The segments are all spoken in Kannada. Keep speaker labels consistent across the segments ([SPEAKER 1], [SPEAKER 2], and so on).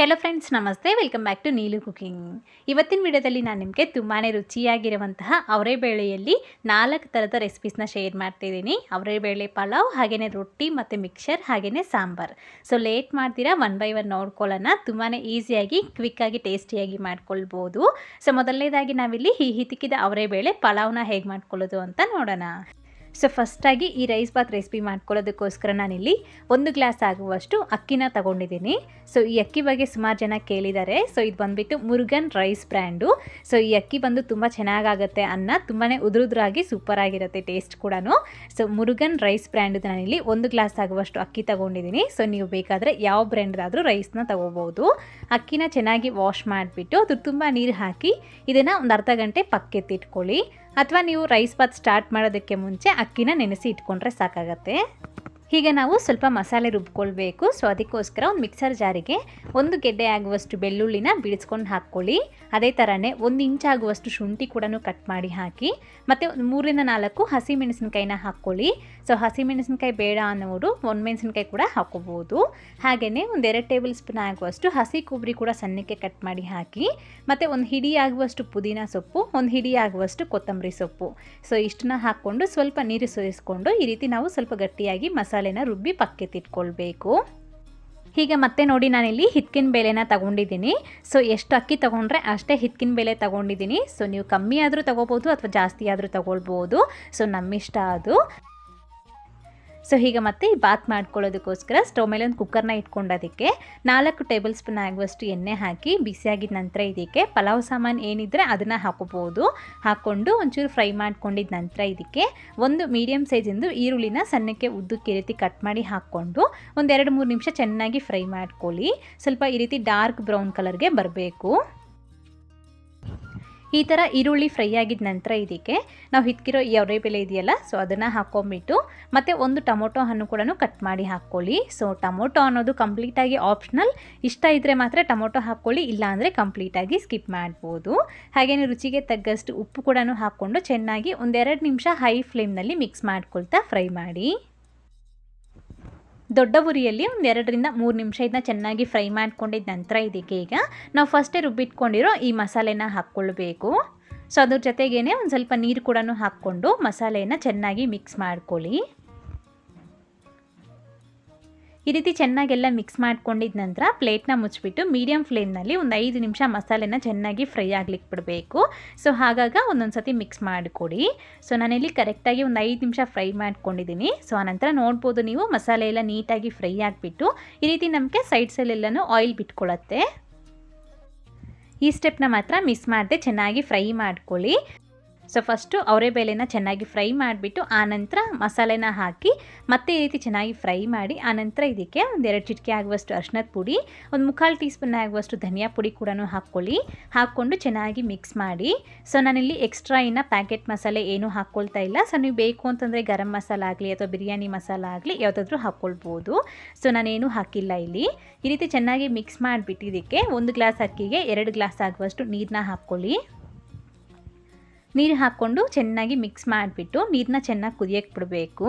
[SPEAKER 1] Hello friends namaste. Welcome back to Neelu cooking ಇವತ್ತಿನ ವಿಡಿಯೋದಲ್ಲಿ ನಾನು ನಿಮಗೆ ತುಂಬಾ ರುಚಿಯಾಗಿರುವಂತಹ ಅವರೆಬೇಳೆಯಲ್ಲಿ ನಾಲ್ಕು ಥರದ ರೆಸಿಪೀಸ್ನ ಶೇರ್ ಮಾಡ್ತಿದ್ದೀನಿ ಅವರೆಬೇಳೆ ಪಲಾವ್ ಹಾಗೆಯೇ ರೊಟ್ಟಿ ಮತ್ತು ಮಿಕ್ಸರ್ ಹಾಗೆಯೇ ಸಾಂಬಾರ್. ಸೊ ಲೇಟ್ ಮಾಡ್ತೀರಾ? ಒನ್ ಬೈ ಒನ್ ನೋಡ್ಕೊಳ್ಳೋಣ. ತುಂಬಾ ಈಸಿಯಾಗಿ ಕ್ವಿಕ್ಕಾಗಿ ಟೇಸ್ಟಿಯಾಗಿ ಮಾಡ್ಕೊಳ್ಬೋದು. ಸೊ ಮೊದಲನೇದಾಗಿ ನಾವಿಲ್ಲಿ ಈ ಹಿತಿಕಿದ ಅವರೆಬೇಳೆ ಪಲಾವ್ನ ಹೇಗೆ ಮಾಡ್ಕೊಳ್ಳೋದು ಅಂತ ನೋಡೋಣ. ಸೊ ಫಸ್ಟಾಗಿ ಈ ರೈಸ್ ಬಾತ್ ರೆಸಿಪಿ ಮಾಡ್ಕೊಳ್ಳೋದಕ್ಕೋಸ್ಕರ ನಾನಿಲ್ಲಿ ಒಂದು ಗ್ಲಾಸ್ ಆಗುವಷ್ಟು ಅಕ್ಕಿನ ತಗೊಂಡಿದ್ದೀನಿ. ಸೊ ಈ ಅಕ್ಕಿ ಬಗ್ಗೆ ಸುಮಾರು ಜನ ಕೇಳಿದ್ದಾರೆ. ಸೊ ಇದು ಬಂದುಬಿಟ್ಟು ಮುರುಗನ್ ರೈಸ್ ಬ್ರ್ಯಾಂಡು. ಸೊ ಈ ಅಕ್ಕಿ ಬಂದು ತುಂಬ ಚೆನ್ನಾಗಾಗುತ್ತೆ ಅನ್ನ ತುಂಬಾ ಉದುರುದ್ರಾಗಿ ಸೂಪರ್ ಆಗಿರುತ್ತೆ ಟೇಸ್ಟ್ ಕೂಡ ಸೊ ಮುರುಗನ್ ರೈಸ್ ಬ್ರ್ಯಾಂಡ್ ನಾನಿಲ್ಲಿ ಒಂದು ಗ್ಲಾಸ್ ಆಗುವಷ್ಟು ಅಕ್ಕಿ ತಗೊಂಡಿದ್ದೀನಿ. ಸೊ ನೀವು ಬೇಕಾದರೆ ಯಾವ ಬ್ರ್ಯಾಂಡ್ದಾದರೂ ರೈಸ್ನ ತಗೋಬೋದು. ಅಕ್ಕಿನ ಚೆನ್ನಾಗಿ ವಾಶ್ ಮಾಡಿಬಿಟ್ಟು ಅದು ತುಂಬ ನೀರು ಹಾಕಿ ಇದನ್ನು ಒಂದು ಅರ್ಧ ಗಂಟೆ ಪಕ್ಕೆತ್ತಿಟ್ಕೊಳ್ಳಿ. ಅಥವಾ ನೀವು ರೈಸ್ ಬಾತ್ ಸ್ಟಾರ್ಟ್ ಮಾಡೋದಕ್ಕೆ ಮುಂಚೆ ಅಕ್ಕಿನ ನೆನೆಸಿ ಇಟ್ಕೊಂಡ್ರೆ ಸಾಕಾಗತ್ತೆ. ಹೀಗೆ ನಾವು ಸ್ವಲ್ಪ ಮಸಾಲೆ ರುಬ್ಕೊಳ್ಬೇಕು. ಸೊ ಅದಕ್ಕೋಸ್ಕರ ಒಂದು ಮಿಕ್ಸರ್ ಜಾರಿಗೆ ಒಂದು ಗೆಡ್ಡೆ ಆಗುವಷ್ಟು ಬೆಳ್ಳುಳ್ಳಿನ ಬಿಡಿಸ್ಕೊಂಡು ಹಾಕ್ಕೊಳ್ಳಿ. ಅದೇ ಥರನೇ ಒಂದು ಇಂಚ್ ಆಗುವಷ್ಟು ಶುಂಠಿ ಕೂಡ ಕಟ್ ಮಾಡಿ ಹಾಕಿ, ಮತ್ತು ಮೂರಿಂದ ನಾಲ್ಕು ಹಸಿ ಮೆಣಸಿನ್ಕಾಯಿನ ಹಾಕ್ಕೊಳ್ಳಿ. ಸೊ ಹಸಿ ಮೆಣಸಿನ್ಕಾಯಿ ಬೇಡ ಅನ್ನೋರು ಒಂದು ಮೆಣಸಿನ್ಕಾಯಿ ಕೂಡ ಹಾಕೋಬೋದು ಹಾಗೆಯೇ ಒಂದು ಎರಡು ಟೇಬಲ್ ಸ್ಪೂನ್ ಆಗುವಷ್ಟು ಹಸಿ ಕೊಬ್ಬರಿ ಕೂಡ ಸಣ್ಣಕ್ಕೆ ಕಟ್ ಮಾಡಿ ಹಾಕಿ, ಮತ್ತು ಒಂದು ಹಿಡಿ ಆಗುವಷ್ಟು ಪುದೀನ ಸೊಪ್ಪು, ಒಂದು ಹಿಡಿ ಆಗುವಷ್ಟು ಕೊತ್ತಂಬರಿ ಸೊಪ್ಪು. ಸೊ ಇಷ್ಟನ್ನ ಹಾಕ್ಕೊಂಡು ಸ್ವಲ್ಪ ನೀರು ಸೇರಿಸ್ಕೊಂಡು ಈ ರೀತಿ ನಾವು ಸ್ವಲ್ಪ ಗಟ್ಟಿಯಾಗಿ ಮಸಾಲೆನ ರುಬ್ಬಿ ಪಕ್ಕೆತ್ತಿಟ್ಕೊಳ್ಬೇಕು ಹೀಗೆ ಮತ್ತೆ ನೋಡಿ ನಾನಿಲ್ಲಿ ಹಿತ್ಕಿನ ಬೆಲೆನ ತಗೊಂಡಿದ್ದೀನಿ. ಸೊ ಎಷ್ಟು ಅಕ್ಕಿ ತೊಗೊಂಡ್ರೆ ಅಷ್ಟೇ ಹಿತ್ಕಿನ ಬೆಲೆ ತಗೊಂಡಿದ್ದೀನಿ. ಸೊ ನೀವು ಕಮ್ಮಿ ಆದರೂ ತೊಗೋಬೋದು ಅಥವಾ ಜಾಸ್ತಿ ಆದರೂ ತಗೊಳ್ಬೋದು. ಸೊ ನಮ್ಮಿಷ್ಟ ಅದು. ಸೊ ಈಗ ಮತ್ತೆ ಈ ಬಾತ್ ಮಾಡ್ಕೊಳ್ಳೋದಕ್ಕೋಸ್ಕರ ಸ್ಟವ್ ಮೇಲೆ ಒಂದು ಕುಕ್ಕರ್ನ ಇಟ್ಕೊಂಡೋದಕ್ಕೆ ನಾಲ್ಕು ಟೇಬಲ್ ಸ್ಪೂನ್ ಆಗುವಷ್ಟು ಎಣ್ಣೆ ಹಾಕಿ ಬಿಸಿಯಾಗಿದ ನಂತರ ಇದಕ್ಕೆ ಪಲಾವ್ ಸಾಮಾನು ಏನಿದ್ರೆ ಅದನ್ನು ಹಾಕೋಬಹುದು. ಹಾಕ್ಕೊಂಡು ಒಂಚೂರು ಫ್ರೈ ಮಾಡ್ಕೊಂಡಿದ್ದ ನಂತರ ಇದಕ್ಕೆ ಒಂದು ಮೀಡಿಯಮ್ ಸೈಜಿಂದು ಈರುಳ್ಳಿನ ಸಣ್ಣಕ್ಕೆ ಉದ್ದಕ್ಕೆ ಈ ಕಟ್ ಮಾಡಿ ಹಾಕ್ಕೊಂಡು ಒಂದೆರಡು ಮೂರು ನಿಮಿಷ ಚೆನ್ನಾಗಿ ಫ್ರೈ ಮಾಡ್ಕೊಳ್ಳಿ. ಸ್ವಲ್ಪ ಈ ರೀತಿ ಡಾರ್ಕ್ ಬ್ರೌನ್ ಕಲರ್ಗೆ ಬರಬೇಕು. ಈ ಥರ ಈರುಳ್ಳಿ ಫ್ರೈ ಆಗಿದ ನಂತರ ಇದಕ್ಕೆ ನಾವು ಹಿತ್ಕಿರೋ ಈ ಬೆಲೆ ಇದೆಯಲ್ಲ ಸೊ ಅದನ್ನು ಹಾಕ್ಕೊಂಬಿಟ್ಟು ಮತ್ತು ಒಂದು ಟೊಮೊಟೊ ಹಣ್ಣು ಕೂಡ ಕಟ್ ಮಾಡಿ ಹಾಕ್ಕೊಳ್ಳಿ. ಸೊ ಟೊಮೊಟೊ ಅನ್ನೋದು ಕಂಪ್ಲೀಟಾಗಿ ಆಪ್ಷನಲ್ ಇಷ್ಟ ಇದ್ದರೆ ಮಾತ್ರ ಟೊಮೊಟೊ ಹಾಕ್ಕೊಳ್ಳಿ ಇಲ್ಲಾಂದರೆ ಕಂಪ್ಲೀಟಾಗಿ ಸ್ಕಿಪ್ ಮಾಡ್ಬೋದು. ಹಾಗೆಯೇ ರುಚಿಗೆ ತಗ್ಗಷ್ಟು ಉಪ್ಪು ಕೂಡ ಹಾಕ್ಕೊಂಡು ಚೆನ್ನಾಗಿ ಒಂದೆರಡು ನಿಮಿಷ ಹೈ ಫ್ಲೇಮ್ನಲ್ಲಿ ಮಿಕ್ಸ್ ಮಾಡ್ಕೊಳ್ತಾ ಫ್ರೈ ಮಾಡಿ. ದೊಡ್ಡ ಉರಿಯಲ್ಲಿ ಒಂದು ಎರಡರಿಂದ ಮೂರು ನಿಮಿಷ ಇದನ್ನ ಚೆನ್ನಾಗಿ ಫ್ರೈ ಮಾಡ್ಕೊಂಡಿದ್ದ ನಂತರ ಇದಕ್ಕೆ ಈಗ ನಾವು ಫಸ್ಟೇ ರುಬ್ಬಿಟ್ಕೊಂಡಿರೋ ಈ ಮಸಾಲೆನ ಹಾಕ್ಕೊಳ್ಬೇಕು. ಸೊ ಅದ್ರ ಜೊತೆಗೇ ಒಂದು ಸ್ವಲ್ಪ ನೀರು ಕೂಡ ಹಾಕ್ಕೊಂಡು ಮಸಾಲೆಯನ್ನು ಚೆನ್ನಾಗಿ ಮಿಕ್ಸ್ ಮಾಡ್ಕೊಳ್ಳಿ. ಈ ರೀತಿ ಚೆನ್ನಾಗೆಲ್ಲ ಮಿಕ್ಸ್ ಮಾಡ್ಕೊಂಡಿದ್ದ ನಂತರ ಪ್ಲೇಟ್ನ ಮುಚ್ಚಿಬಿಟ್ಟು ಮೀಡಿಯಮ್ ಫ್ಲೇಮ್ನಲ್ಲಿ ಒಂದು ಐದು ನಿಮಿಷ ಮಸಾಲೆನ ಚೆನ್ನಾಗಿ ಫ್ರೈ ಆಗ್ಲಿಕ್ಕೆ ಬಿಡಬೇಕು. ಸೊ ಹಾಗಾಗ ಒಂದೊಂದು ಸತಿ ಮಿಕ್ಸ್ ಮಾಡಿಕೊಡಿ. ಸೊ ನಾನಿಲ್ಲಿ ಕರೆಕ್ಟಾಗಿ ಒಂದು ಐದು ನಿಮಿಷ ಫ್ರೈ ಮಾಡ್ಕೊಂಡಿದ್ದೀನಿ ಸೊ ಆನಂತರ ನೋಡ್ಬೋದು ನೀವು ಮಸಾಲೆ ಎಲ್ಲ ನೀಟಾಗಿ ಫ್ರೈ ಆಗಿಬಿಟ್ಟು ಈ ರೀತಿ ನಮಗೆ ಸೈಡ್ಸಲ್ಲೆಲ್ಲನೂ ಆಯಿಲ್ ಬಿಟ್ಕೊಳ್ಳುತ್ತೆ ಈ ಸ್ಟೆಪ್ನ ಮಾತ್ರ ಮಿಸ್ ಮಾಡದೆ ಚೆನ್ನಾಗಿ ಫ್ರೈ ಮಾಡ್ಕೊಳ್ಳಿ. ಸೊ ಫಸ್ಟು ಅವರೆಬೇಳೆನ ಚೆನ್ನಾಗಿ ಫ್ರೈ ಮಾಡಿಬಿಟ್ಟು, ಆನಂತರ ಮಸಾಲೆನ ಹಾಕಿ, ಮತ್ತೆ ಈ ರೀತಿ ಚೆನ್ನಾಗಿ ಫ್ರೈ ಮಾಡಿ, ಆನಂತರ ಇದಕ್ಕೆ ಒಂದೆರಡು ಚಿಟಿಕೆ ಆಗುವಷ್ಟು ಅರ್ಶಿನದ ಪುಡಿ, ಒಂದು ಮುಕ್ಕಾಲು ಟೀ ಸ್ಪೂನ್ ಆಗುವಷ್ಟು ಧನಿಯಾ ಪುಡಿ ಕೂಡ ಹಾಕ್ಕೊಳ್ಳಿ. ಹಾಕ್ಕೊಂಡು ಚೆನ್ನಾಗಿ ಮಿಕ್ಸ್ ಮಾಡಿ. ಸೊ ನಾನಿಲ್ಲಿ ಎಕ್ಸ್ಟ್ರಾ ಇನ್ನು ಪ್ಯಾಕೆಟ್ ಮಸಾಲೆ ಏನೂ ಹಾಕ್ಕೊಳ್ತಾ ಇಲ್ಲ. ಸೊ ನೀವು ಬೇಕು ಅಂತಂದರೆ ಗರಂ ಮಸಾಲ ಆಗಲಿ ಅಥವಾ ಬಿರಿಯಾನಿ ಮಸಾಲ ಆಗಲಿ ಯಾವುದಾದ್ರೂ ಹಾಕ್ಕೊಳ್ಬೋದು. ಸೊ ನಾನೇನು ಹಾಕಿಲ್ಲ ಇಲ್ಲಿ. ಈ ರೀತಿ ಚೆನ್ನಾಗಿ ಮಿಕ್ಸ್ ಮಾಡಿಬಿಟ್ಟು ಇದಕ್ಕೆ ಒಂದು ಗ್ಲಾಸ್ ಅಕ್ಕಿಗೆ ಎರಡು ಗ್ಲಾಸ್ ಆಗುವಷ್ಟು ನೀರನ್ನ ಹಾಕ್ಕೊಳ್ಳಿ. ನೀರು ಹಾಕ್ಕೊಂಡು ಚೆನ್ನಾಗಿ ಮಿಕ್ಸ್ ಮಾಡಿಬಿಟ್ಟು ನೀರನ್ನ ಚೆನ್ನಾಗಿ ಕುದಿಯೋಕ್ಕೆ ಬಿಡಬೇಕು.